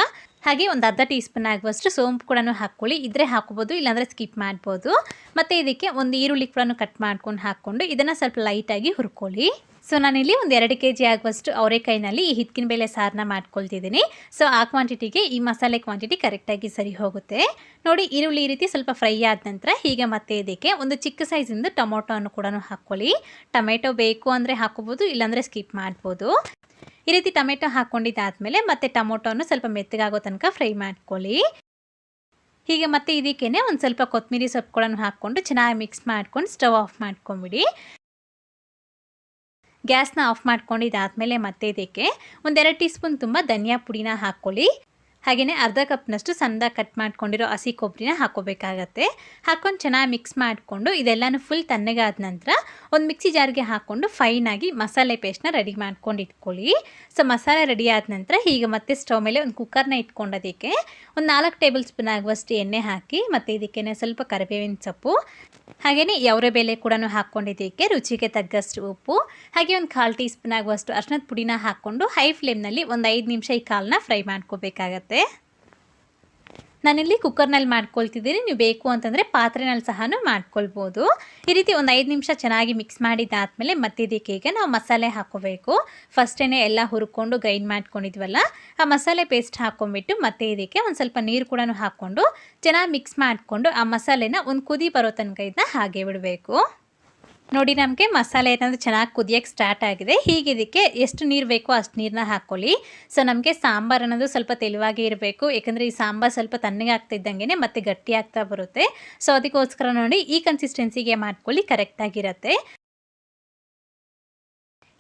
[SPEAKER 1] ಹಾಗೆ ಒಂದು ಅರ್ಧ ಟೀ ಸ್ಪೂನ್ ಆಗುವಷ್ಟು ಸೋಂಪು ಕೂಡ ಹಾಕ್ಕೊಳ್ಳಿ. ಇದ್ರೆ ಹಾಕೋಬೋದು, ಇಲ್ಲಾಂದರೆ ಸ್ಕಿಪ್ ಮಾಡ್ಬೋದು. ಮತ್ತು ಇದಕ್ಕೆ ಒಂದು ಈರುಳ್ಳಿ ಕೂಡ ಕಟ್ ಮಾಡ್ಕೊಂಡು ಹಾಕ್ಕೊಂಡು ಇದನ್ನು ಸ್ವಲ್ಪ ಲೈಟಾಗಿ ಹುರ್ಕೊಳ್ಳಿ. ಸೊ ನಾನಿಲ್ಲಿ ಒಂದು ಎರಡು ಕೆ ಜಿ ಆಗುವಷ್ಟು ಅವರೆಕಾಯಿನಲ್ಲಿ ಈ ಹಿತ್ಕಿನ ಬೇಳೆ ಸಾರನ್ನ ಮಾಡ್ಕೊಳ್ತಿದ್ದೀನಿ. ಸೊ ಆ ಕ್ವಾಂಟಿಟಿಗೆ ಈ ಮಸಾಲೆ ಕ್ವಾಂಟಿಟಿ ಕರೆಕ್ಟಾಗಿ ಸರಿ ಹೋಗುತ್ತೆ. ನೋಡಿ, ಈರುಳ್ಳಿ ಈ ರೀತಿ ಸ್ವಲ್ಪ ಫ್ರೈ ಆದ ನಂತರ ಹೀಗೆ ಮತ್ತೆ ಇದಕ್ಕೆ ಒಂದು ಚಿಕ್ಕ ಸೈಜಿಂದ ಟೊಮೊಟೊವನ್ನು ಕೂಡ ಹಾಕ್ಕೊಳ್ಳಿ ಟೊಮೆಟೊ ಬೇಕು ಅಂದರೆ ಹಾಕೋಬೋದು ಇಲ್ಲಾಂದರೆ ಸ್ಕಿಪ್ ಮಾಡ್ಬೋದು. ಈ ರೀತಿ ಟೊಮೆಟೊ ಹಾಕ್ಕೊಂಡಿದ್ದಾದಮೇಲೆ ಮತ್ತೆ ಟೊಮೊಟೊನು ಸ್ವಲ್ಪ ಮೆತ್ತಗಾಗೋ ತನಕ ಫ್ರೈ ಮಾಡ್ಕೊಳ್ಳಿ. ಹೀಗೆ ಮತ್ತೆ ಇದಕ್ಕೇನೆ ಒಂದು ಸ್ವಲ್ಪ ಕೊತ್ತಂಬರಿ ಸೊಪ್ಪುಗಳನ್ನು ಹಾಕ್ಕೊಂಡು ಚೆನ್ನಾಗಿ ಮಿಕ್ಸ್ ಮಾಡ್ಕೊಂಡು ಸ್ಟವ್ ಆಫ್ ಮಾಡ್ಕೊಂಬಿಡಿ. ಗ್ಯಾಸ್ನ ಆಫ್ ಮಾಡ್ಕೊಂಡಿದ್ದಾದಮೇಲೆ ಮತ್ತೆ ಇದಕ್ಕೆ ಒಂದೆರಡು ಟೀ ಸ್ಪೂನ್ ತುಂಬ ಧನಿಯಾ ಪುಡಿನ ಹಾಕ್ಕೊಳ್ಳಿ. ಹಾಗೆಯೇ ಅರ್ಧ ಕಪ್ನಷ್ಟು ಸಣ್ಣದಾಗಿ ಕಟ್ ಮಾಡ್ಕೊಂಡಿರೋ ಹಸಿ ಕೊಬ್ಬರಿನ ಹಾಕೋಬೇಕಾಗತ್ತೆ ಹಾಕ್ಕೊಂಡು ಚೆನ್ನಾಗಿ ಮಿಕ್ಸ್ ಮಾಡಿಕೊಂಡು ಇದೆಲ್ಲನೂ ಫುಲ್ ತಣ್ಣಗಾದ ನಂತರ ಒಂದು ಮಿಕ್ಸಿ ಜಾರ್ಗೆ ಹಾಕ್ಕೊಂಡು ಫೈನಾಗಿ ಮಸಾಲೆ ಪೇಸ್ಟ್ನ ರೆಡಿ ಮಾಡ್ಕೊಂಡು ಇಟ್ಕೊಳ್ಳಿ. ಸೊ ಮಸಾಲೆ ರೆಡಿ ಆದ ನಂತರ ಈಗ ಮತ್ತೆ ಸ್ಟವ್ ಮೇಲೆ ಒಂದು ಕುಕ್ಕರ್ನ ಇಟ್ಕೊಂಡೋದಕ್ಕೆ ಒಂದು ನಾಲ್ಕು ಟೇಬಲ್ ಸ್ಪೂನ್ ಆಗುವಷ್ಟು ಎಣ್ಣೆ ಹಾಕಿ ಮತ್ತು ಇದಕ್ಕೆ ಸ್ವಲ್ಪ ಕರಿಬೇವಿನ ಸೊಪ್ಪು ಹಾಗೆಯೇ ಯಾವ್ರೆ ಬೇಳೆ ಕೂಡ ಹಾಕ್ಕೊಂಡಿದ್ದಕ್ಕೆ ರುಚಿಗೆ ತಗ್ಗಷ್ಟು ಉಪ್ಪು, ಹಾಗೆ ಒಂದು ಕಾಲು ಟೀ ಸ್ಪೂನ್ ಆಗುವಷ್ಟು ಅರ್ಶನದ ಪುಡಿನ ಹಾಕ್ಕೊಂಡು ಹೈ ಫ್ಲೇಮ್ನಲ್ಲಿ ಒಂದು ಐದು ನಿಮಿಷ ಈ ಕಾಲನ್ನ ಫ್ರೈ ಮಾಡ್ಕೋಬೇಕಾಗತ್ತೆ. ನಾನಿಲ್ಲಿ ಕುಕ್ಕರ್ನಲ್ಲಿ ಮಾಡ್ಕೊಳ್ತಿದ್ದೀನಿ. ನೀವು ಬೇಕು ಅಂತಂದರೆ ಪಾತ್ರೆನಲ್ಲಿ ಸಹ ಮಾಡ್ಕೊಳ್ಬೋದು. ಈ ರೀತಿ ಒಂದು ಐದು ನಿಮಿಷ ಚೆನ್ನಾಗಿ ಮಿಕ್ಸ್ ಮಾಡಿದ್ದಾದಮೇಲೆ ಮತ್ತೆ ಇದಕ್ಕೆ ಈಗ ನಾವು ಮಸಾಲೆ ಹಾಕೋಬೇಕು. ಫಸ್ಟೇ ಎಲ್ಲ ಹುರ್ಕೊಂಡು ಗ್ರೈಂಡ್ ಮಾಡ್ಕೊಂಡಿದ್ವಲ್ಲ, ಆ ಮಸಾಲೆ ಪೇಸ್ಟ್ ಹಾಕೊಂಡ್ಬಿಟ್ಟು ಮತ್ತೆ ಇದಕ್ಕೆ ಒಂದು ಸ್ವಲ್ಪ ನೀರು ಕೂಡ ಹಾಕ್ಕೊಂಡು ಚೆನ್ನಾಗಿ ಮಿಕ್ಸ್ ಮಾಡಿಕೊಂಡು ಆ ಮಸಾಲೆನ ಒಂದು ಕುದಿ ಬರೋ ತನಕ ಇದನ್ನ ಹಾಗೆ ಬಿಡಬೇಕು. ನೋಡಿ, ನಮಗೆ ಮಸಾಲೆ ಏನಂದ್ರೆ ಚೆನ್ನಾಗಿ ಕುದಿಯೋಕ್ಕೆ ಸ್ಟಾರ್ಟ್ ಆಗಿದೆ. ಹೀಗೆ ಇದಕ್ಕೆ ಎಷ್ಟು ನೀರು ಬೇಕೋ ಅಷ್ಟು ನೀರನ್ನ ಹಾಕ್ಕೊಳ್ಳಿ ಸೊ ನಮಗೆ ಸಾಂಬಾರು ಅನ್ನೋದು ಸ್ವಲ್ಪ ತೆಳುವಾಗಿ ಇರಬೇಕು. ಯಾಕಂದರೆ ಈ ಸಾಂಬಾರು ಸ್ವಲ್ಪ ತಣ್ಣಗೆ ಆಗ್ತಿದ್ದಂಗೆ ಮತ್ತೆ ಗಟ್ಟಿ ಆಗ್ತಾ ಬರುತ್ತೆ. ಸೊ ಅದಕ್ಕೋಸ್ಕರ ನೋಡಿ, ಈ ಕನ್ಸಿಸ್ಟೆನ್ಸಿಗೆ ಮಾಡ್ಕೊಳ್ಳಿ ಕರೆಕ್ಟಾಗಿರುತ್ತೆ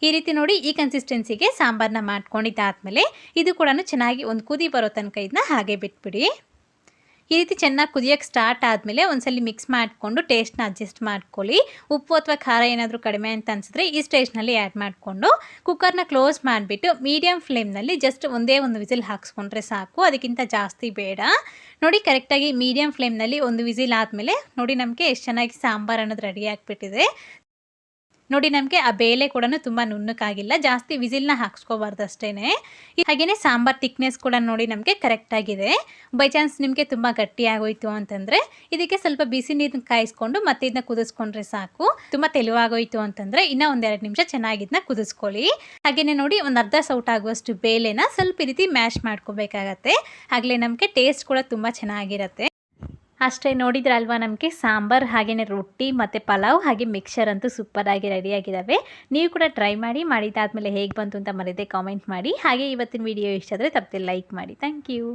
[SPEAKER 1] ಈ ರೀತಿ ನೋಡಿ, ಈ ಕನ್ಸಿಸ್ಟೆನ್ಸಿಗೆ ಸಾಂಬಾರನ್ನ ಮಾಡ್ಕೊಂಡಿದ್ದಾದಮೇಲೆ, ಇದು ಕೂಡ ಚೆನ್ನಾಗಿ ಒಂದು ಕುದಿ ಬರೋ ತನಕ ಇದನ್ನ ಹಾಗೆ ಬಿಟ್ಬಿಡಿ. ಈ ರೀತಿ ಚೆನ್ನಾಗಿ ಕುದಿಯೋಕ್ಕೆ ಸ್ಟಾರ್ಟ್ ಆದಮೇಲೆ ಒಂದ್ಸಲಿ ಮಿಕ್ಸ್ ಮಾಡಿಕೊಂಡು ಟೇಸ್ಟ್ನ ಅಡ್ಜಸ್ಟ್ ಮಾಡ್ಕೊಳ್ಳಿ. ಉಪ್ಪು ಅಥವಾ ಖಾರ ಏನಾದರೂ ಕಡಿಮೆ ಅಂತ ಅನಿಸಿದ್ರೆ ಈ ಸ್ಟೇಜ್ನಲ್ಲಿ ಆ್ಯಡ್ ಮಾಡಿಕೊಂಡು ಕುಕ್ಕರ್ನ ಕ್ಲೋಸ್ ಮಾಡಿಬಿಟ್ಟು ಮೀಡಿಯಮ್ ಫ್ಲೇಮ್ನಲ್ಲಿ ಜಸ್ಟ್ ಒಂದೇ ಒಂದು ವಿಸಿಲ್ ಹಾಕ್ಸ್ಕೊಂಡ್ರೆ ಸಾಕು. ಅದಕ್ಕಿಂತ ಜಾಸ್ತಿ ಬೇಡ. ನೋಡಿ ಕರೆಕ್ಟಾಗಿ ಮೀಡಿಯಮ್ ಫ್ಲೇಮ್ನಲ್ಲಿ ಒಂದು ವಿಸಿಲ್ ಆದಮೇಲೆ ನೋಡಿ ನಮಗೆ ಎಷ್ಟು ಚೆನ್ನಾಗಿ ಸಾಂಬಾರು ಅನ್ನೋದು ರೆಡಿ ಆಗಿಬಿಟ್ಟಿದೆ. ನೋಡಿ, ನಮಗೆ ಆ ಬೇಳೆ ಕೂಡ ತುಂಬ ನುಣ್ಣಕ್ಕಾಗಿಲ್ಲ ಜಾಸ್ತಿ ವಿಸಿಲ್ನ ಹಾಕ್ಸ್ಕೋಬಾರ್ದು ಅಷ್ಟೇ ಹಾಗೆಯೇ ಸಾಂಬಾರ್ ತಿಕ್ನೆಸ್ ಕೂಡ ನೋಡಿ ನಮಗೆ ಕರೆಕ್ಟಾಗಿದೆ ಬೈ ಚಾನ್ಸ್ ನಿಮಗೆ ತುಂಬ ಗಟ್ಟಿ ಆಗೋಯ್ತು ಅಂತಂದರೆ, ಇದಕ್ಕೆ ಸ್ವಲ್ಪ ಬಿಸಿ ನೀರನ್ನ ಕಾಯಿಸ್ಕೊಂಡು ಮತ್ತೆ ಇದನ್ನ ಕುದಿಸ್ಕೊಂಡ್ರೆ ಸಾಕು. ತುಂಬ ತೆಲುವಾಗೋಯ್ತು ಅಂತಂದರೆ ಇನ್ನೂ ಒಂದೆರಡು ನಿಮಿಷ ಚೆನ್ನಾಗಿ ಇದನ್ನ ಕುದಿಸ್ಕೊಳ್ಳಿ. ಹಾಗೆಯೇ ನೋಡಿ, ಒಂದು ಅರ್ಧ ಸೌಟ್ ಆಗುವಷ್ಟು ಬೇಳೆನ ಸ್ವಲ್ಪ ರೀತಿ ಮ್ಯಾಶ್ ಮಾಡ್ಕೋಬೇಕಾಗತ್ತೆ. ಆಗಲೇ ನಮಗೆ ಟೇಸ್ಟ್ ಕೂಡ ತುಂಬ ಚೆನ್ನಾಗಿರುತ್ತೆ. ಅಷ್ಟೇ ನೋಡಿದ್ರಲ್ವಾ ನಮಗೆ? ಸಾಂಬಾರು ಹಾಗೆಯೇ ರೊಟ್ಟಿ ಮತ್ತು ಪಲಾವ್ ಹಾಗೆ ಮಿಕ್ಸರ್ ಅಂತೂ ಸೂಪರಾಗಿ ರೆಡಿಯಾಗಿದ್ದಾವೆ ನೀವು ಕೂಡ ಟ್ರೈ ಮಾಡಿ ಮಾಡಿದ್ದಾದಮೇಲೆ ಹೇಗೆ ಬಂತು ಅಂತ ಮರೆಯದೆ ಕಾಮೆಂಟ್ ಮಾಡಿ. ಹಾಗೆ ಇವತ್ತಿನ ವಿಡಿಯೋ ಇಷ್ಟ ಆದರೆ ತಪ್ಪದೆ ಲೈಕ್ ಮಾಡಿ. Thank you